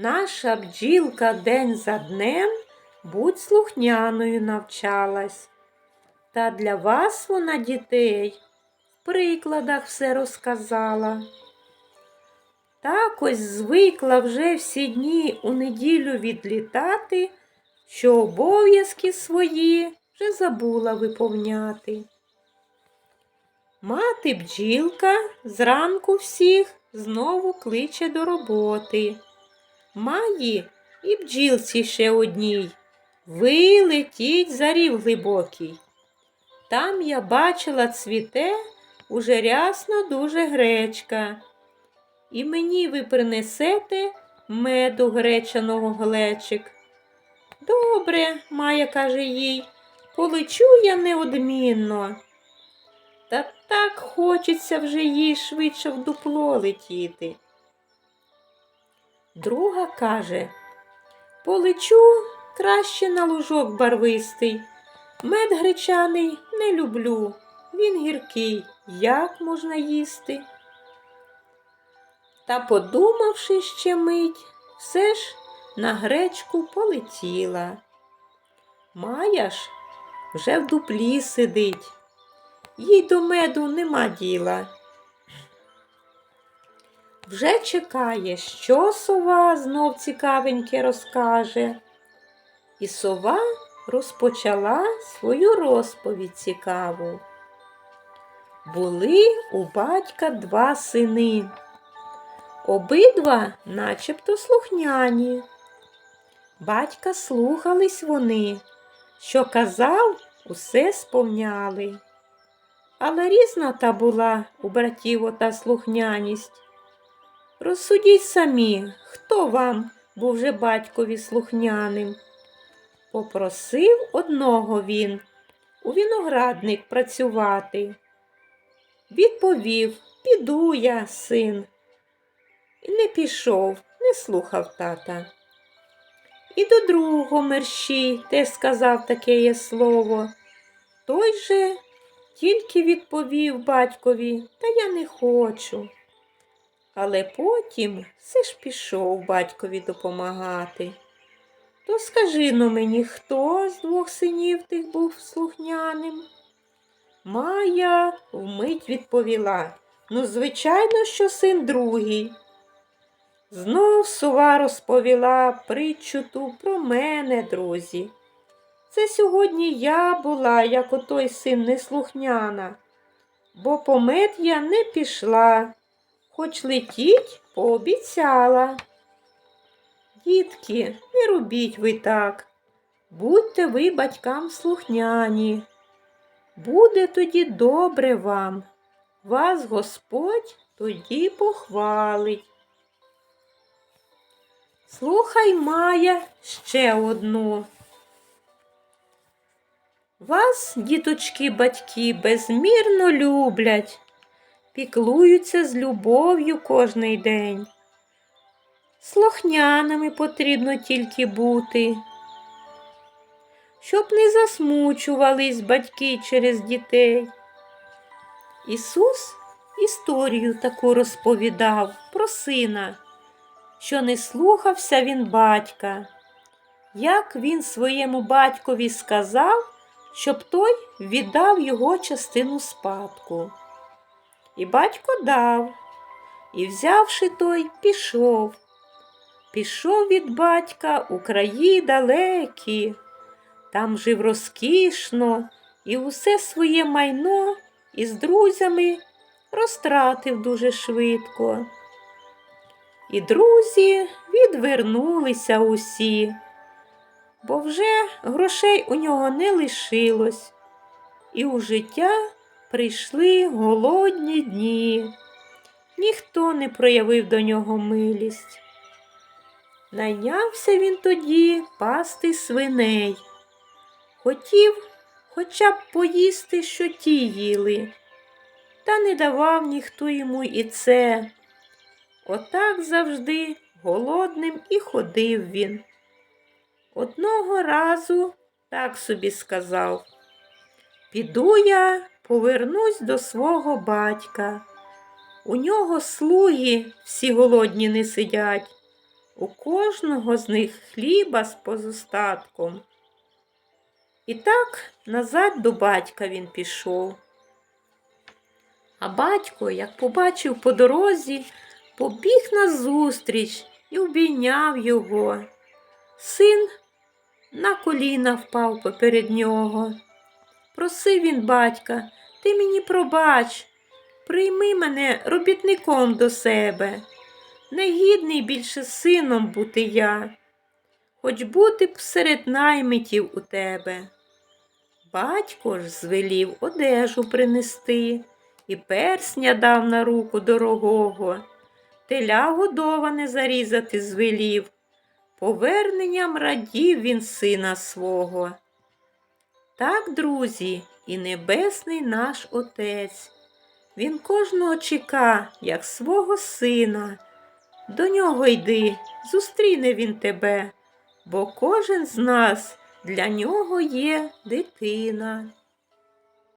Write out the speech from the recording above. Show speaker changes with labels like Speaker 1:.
Speaker 1: Наша бджілка день за днем будь слухняною навчалась. Та для вас вона дітей в прикладах все розказала. Так ось звикла вже всі дні у неділю відлітати, що обов'язки свої вже забула виповняти. Мати бджілка зранку всіх знову кличе до роботи. Має і бджілці ще одній. Ви летіть за рів глибокий. Там я бачила цвіте уже рясно дуже гречка. І мені ви принесете меду гречаного глечик. Добре, Майя каже їй, полечу я неодмінно. Та так хочеться вже їй швидше в дупло летіти. Друга каже, полечу краще на лужок барвистий. Мед гречаний не люблю, він гіркий, як можна їсти? Та, подумавши ще мить, все ж на гречку полетіла. Майя ж вже в дуплі сидить, їй до меду нема діла. Вже чекає, що сова знов цікавеньке розкаже. І сова розпочала свою розповідь цікаву. Були у батька два сини. Обидва начебто слухняні. Батька слухались вони, що казав, усе сповняли. Але різна та була у братів ота слухняність. Розсудіть самі, хто вам був вже батькові слухняним. Попросив одного він у виноградник працювати. Відповів, піду я, син. І не пішов, не слухав тата. І до другого мерщій теж сказав таке є слово. Той же тільки відповів батькові, та я не хочу. Але потім все ж пішов батькові допомагати. То скажи но мені, хто з двох синів тих був слухняним? Майя вмить відповіла. Ну, звичайно, що син другий. Знов сова розповіла притчу ту про мене, друзі. Це сьогодні я була, як отой син неслухняна, бо по мед я не пішла, хоч летіть пообіцяла. Дітки, не робіть ви так, будьте ви батькам слухняні. Буде тоді добре вам, вас Господь тоді похвалить. Слухай, Майя, ще одну. Вас, діточки, батьки, безмірно люблять, піклуються з любов'ю кожний день. Слухняними потрібно тільки бути, щоб не засмучувались батьки через дітей. Ісус історію таку розповідав про сина, що не слухався він батька, як він своєму батькові сказав, щоб той віддав його частину спадку. І батько дав, і, взявши той, пішов. Пішов від батька у краї далекі, там жив розкішно і усе своє майно із друзями розтратив дуже швидко. І друзі відвернулися усі, бо вже грошей у нього не лишилось, і у життя прийшли голодні дні. Ніхто не проявив до нього милість. Найнявся він тоді пасти свиней. Хотів хоча б поїсти, що ті їли, та не давав ніхто йому і це. Отак завжди голодним і ходив він. Одного разу так собі сказав Піду я, повернусь до свого батька. У нього слуги всі голодні не сидять. у кожного з них хліба з позостатком. І так назад до батька він пішов. А батько, як побачив по дорозі, побіг назустріч і обійняв його. Син на коліна впав поперед нього. Просив він батька, ти мені пробач, прийми мене робітником до себе. Негідний більше сином бути я, хоч бути б серед наймитів у тебе. Батько ж звелів одежу принести і персня дав на руку дорогого, теля годоване зарізати звелів. Поверненням радів він сина свого. Так, друзі, і небесний наш Отець. Він кожного чека, як свого сина. До нього йди, зустріне він тебе, бо кожен з нас для нього є дитина.